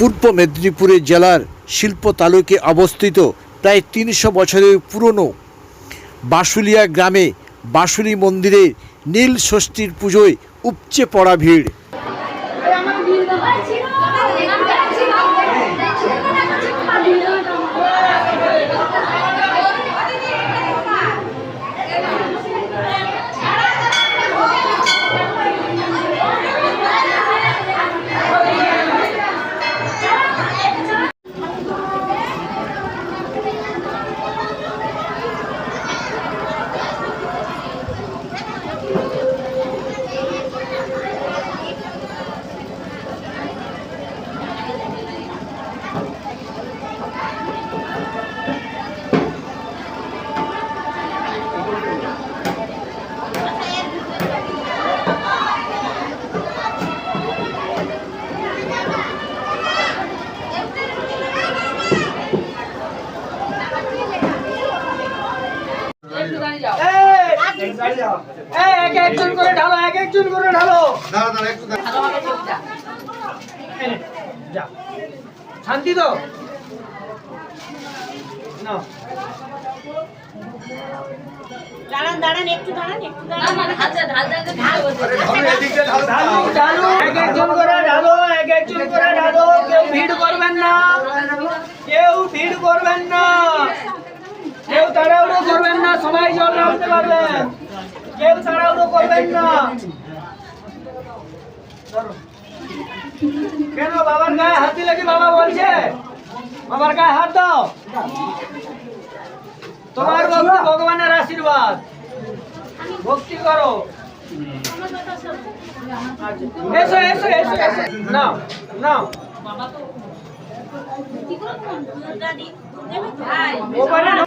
পূর্ব মেদিনীপুরে জেলার শিল্প তালুকে অবস্থিত প্রায় তিনশো বছরের পুরনো বাসুলিয়া গ্রামে বাসুলি মন্দিরে নীল ষষ্ঠীর পুজোয় উপচে পড়া ভিড়। এক একজন করে ঢালো এক একজন করে ঢালো। এই নে, যা। শান্তি তো? দাঁড়ান দাঁড়ান একটু দাঁড়ান একটু দাঁড়ান। ঢালু ঢালু এক একজন করে ঢালো এক একজন করে ঢালো। কেউ ভিড় করবেন না। কেউ ভিড় করবেন না। কেউ তাড়াহুড়ো করবেন না। সবাই জল রাখতে পারবেন। কেউ তাড়াহুড়ো করবেন না। কেন বাবার গায়ে হাত দিলে কি বাবা বলছে? বাবার গায়ে হাত দাও। তোমার ভগবানের আশীর্বাদ। ভক্তি করো। এসো এসো এসো এসো। নাও নাও। ওপারে নাও।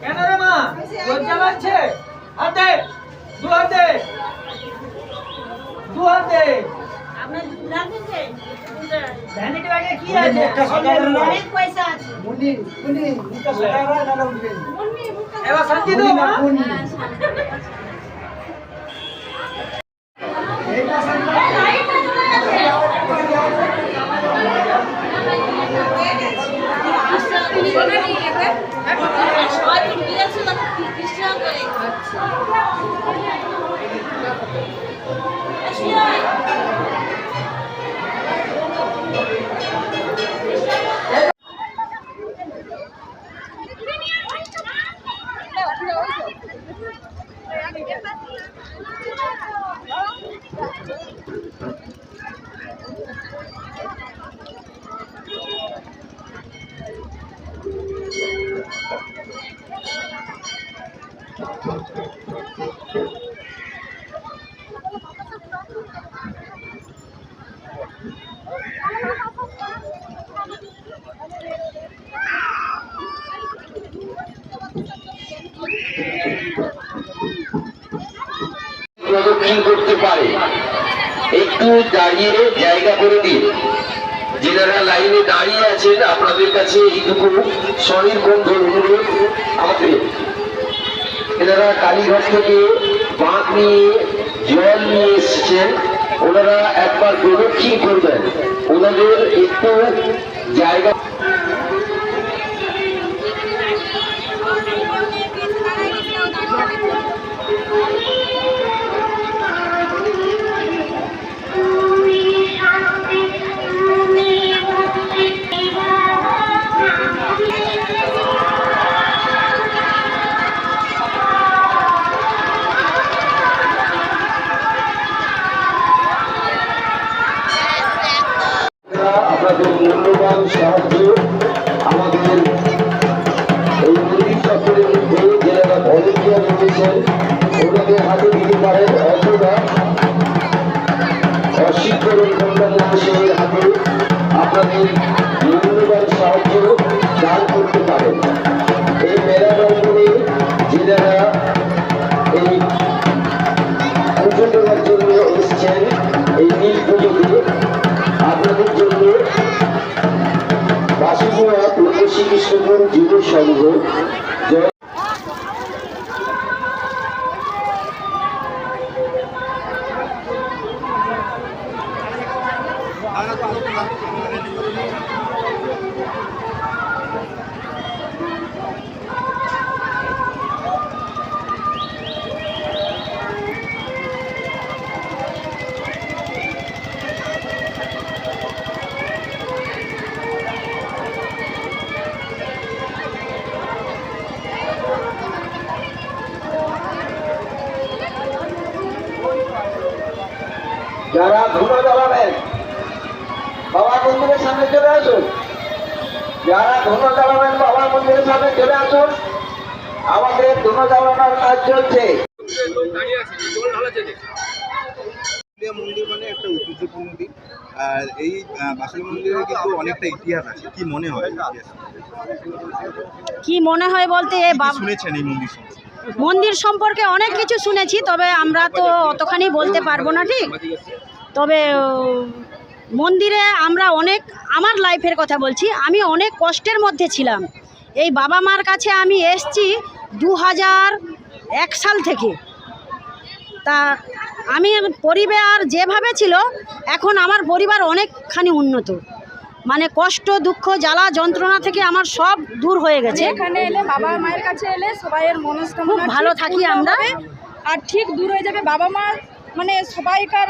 কেন রে মা? লজ্জা লাগছে হাতে দু হাতে দু হাতে ভ্যানিটি ব্যাগে কি আছে? অনেক পয়সা আছে। এবার শান্তি দাও মা। সবাই করে প্রদক্ষিণ করতে পারে একটু দাঁড়িয়ে জায়গা করে দিন। যেনারা লাইনে দাঁড়িয়ে আছেন, আপনাদের কাছে এইটুকু স্বনির্বন্ধ অনুরোধ আমাদের এনারা কালীঘাট থেকে বাঁধ নিয়ে, জল নিয়ে এসেছেন। ওনারা একবার প্রদক্ষিণ করবেন। ওনাদের একটু জায়গা আপনাদের বিভিন্নভাবে সাহায্য দান করতে পারেন। এই মেলা প্রাঙ্গণে এই পুজো জন্য এসছেন এই নীল আপনাদের জন্য বাসুপুরা পূর্ব শ্রীকৃষ্ণপুর যুব সংঘ ধুনো জ্বালাবেন বাবা মন্দিরের সামনে চলে আসুন। যারা ধুনো জ্বালাবেন বাবা মন্দিরের সামনে চলে আসুন আমাদের ধুনো জ্বালানোর কাজ চলছে। মন্দির মানে একটা ঐতিহ্যপূর্ণ দিন আর এই কিন্তু অনেকটা ইতিহাস আছে। কি মনে হয় কি মনে হয় বলতে শুনেছেন এই মন্দির মন্দির সম্পর্কে অনেক কিছু শুনেছি তবে আমরা তো অতখানি বলতে পারব না ঠিক? তবে মন্দিরে আমরা অনেক আমার লাইফের কথা বলছি আমি অনেক কষ্টের মধ্যে ছিলাম। এই বাবা মার কাছে আমি এসছি দু হাজার এক সাল থেকে। তা আমি পরিবার যেভাবে ছিল এখন আমার পরিবার অনেকখানি উন্নত। মানে কষ্ট দুঃখ জ্বালা যন্ত্রণা থেকে আমার সব দূর হয়ে গেছে। এখানে এলে বাবা মায়ের কাছে এলে সবাইয়ের মনস্কামনা ভালো থাকি আমরা। আর ঠিক দূর হয়ে যাবে। বাবা মা মানে সবাইকার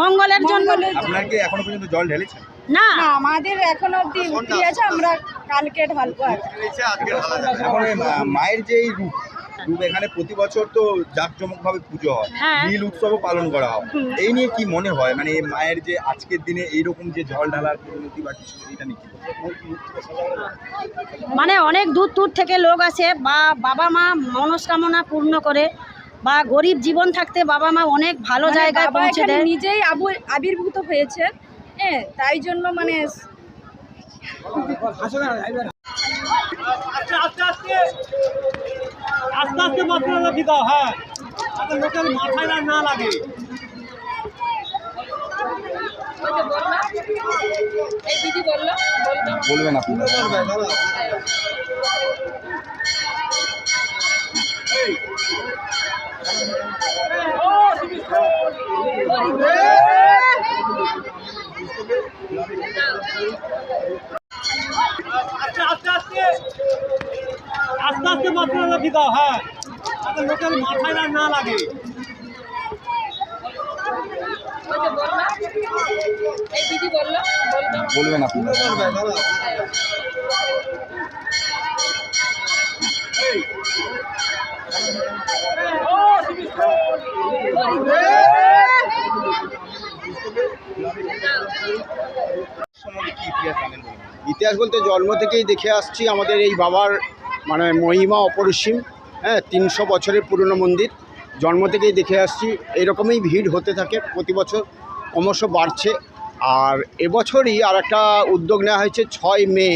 মঙ্গলের জন্য। আপনার কি এখনও পর্যন্ত জল ঢেলেছেন না। আমাদের এখনও অব্দি উঠি আছে আমরা কালকে ঢালবো মায়ের যে এই রূপ রূপ এখানে প্রতি বছর তো জাঁকজমক ভাবে পুজো হয়। হ্যাঁ। নীল উৎসবও পালন করা হয়। এই নিয়ে কি মনে হয়? মানে মায়ের যে আজকের দিনে এইরকম যে জল ঢালার পরিণতি বা কিছু এটা নিয়ে মানে অনেক দূর দূর থেকে লোক আসে বা বাবা মা মনস্কামনা পূর্ণ করে। বা গরিব জীবন থাকতে বাবা মা অনেক ভালো মানে জায়গায় পৌঁছে দেয়। নিজেই আবু- আবির্ভূত হয়েছে হ্যাঁ তাই জন্য মানে আস্তে আস্তে আস্তে আস্তে মাত্রা দিতে হ্যাঁ লোকের মাথায় না না লাগে বলবেন। আপনি আস্তে আস্তে আস্তে আস্তে মাত্রা দিতে হ্যাঁ। লোকের মাথায় না না লাগে। বলবেন আপনি সম্বন্ধে কি ইতিহাস জানেন বলুন? ইতিহাস বলতে জন্ম থেকেই দেখে আসছি আমাদের এই বাবার মানে মহিমা অপরিসীম হ্যাঁ তিনশো বছরের পুরনো মন্দির। জন্ম থেকেই দেখে আসছি, এরকমই ভিড় হতে থাকে প্রতি বছর, ক্রমশ বাড়ছে। আর এবছরই আর একটা উদ্যোগ নেওয়া হয়েছে, ছয় মে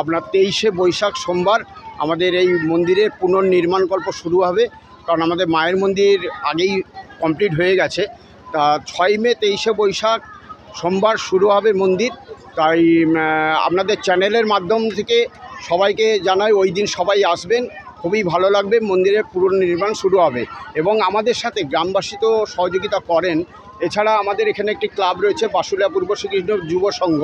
আপনার তেইশে বৈশাখ সোমবার আমাদের এই মন্দিরের পুনর্নির্মাণ গল্প শুরু হবে। কারণ আমাদের মায়ের মন্দির আগেই কমপ্লিট হয়ে গেছে। তা ছয় মে, তেইশে বৈশাখ সোমবার শুরু হবে মন্দির। তাই আপনাদের চ্যানেলের মাধ্যম থেকে সবাইকে জানাই, ওই দিন সবাই আসবেন, খুবই ভালো লাগবে মন্দিরের পুনর্নির্মাণ শুরু হবে। এবং আমাদের সাথে গ্রামবাসী তো সহযোগিতা করেন। এছাড়া আমাদের এখানে একটি ক্লাব রয়েছে, বাসুলিয়া পূর্ব শ্রীকৃষ্ণ যুব সংঘ।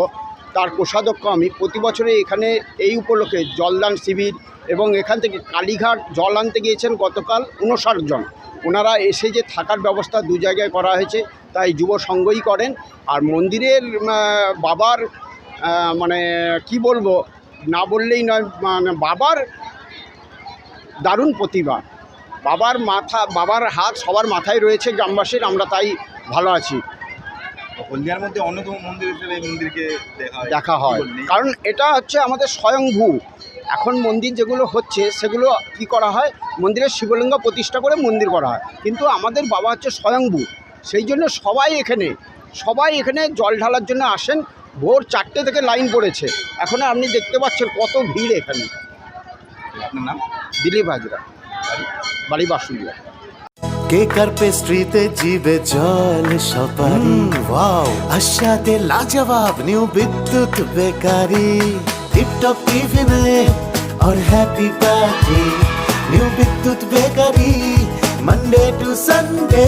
তার কোষাধ্যক্ষ আমি। প্রতি বছরে এখানে এই উপলক্ষে জলদান শিবির এবং এখান থেকে কালীঘাট জল আনতে গিয়েছেন গতকাল উনষাট জন। ওনারা এসে যে থাকার ব্যবস্থা দু জায়গায় করা হয়েছে তাই যুব সংঘই করেন। আর মন্দিরের বাবার মানে কি বলব না বললেই নয় মানে বাবার দারুণ প্রতিভা। বাবার মাথা বাবার হাত সবার মাথায় রয়েছে গ্রামবাসীর আমরা তাই ভালো আছি। হলদিয়ার মধ্যে অন্যতম মন্দির হিসেবে এই মন্দিরকে দেখা দেখা হয়। কারণ এটা হচ্ছে আমাদের স্বয়ংভূ। এখন মন্দির যেগুলো হচ্ছে সেগুলো কি করা হয়? মন্দিরের শিবলিঙ্গ প্রতিষ্ঠা করে মন্দির করা হয়। কিন্তু আমাদের বাবা হচ্ছে স্বয়ংভূ। সেই জন্য সবাই এখানে সবাই এখানে জল ঢালার জন্য আসেন ভোর চারটে থেকে লাইন পড়েছে এখন আপনি দেখতে পাচ্ছেন কত ভিড় এখানে আপনার নাম দিলীপ হাজরা বাড়ি বাসুলিয়া কেক আর পেস্ট্রিতে জিবে জল সপারি ওয়াও আশাতে লাজবাব নিউ বিদ্যুৎ বেকারি টিপটপ টিফিনে और happy party new Bidyut bakery Monday to Sunday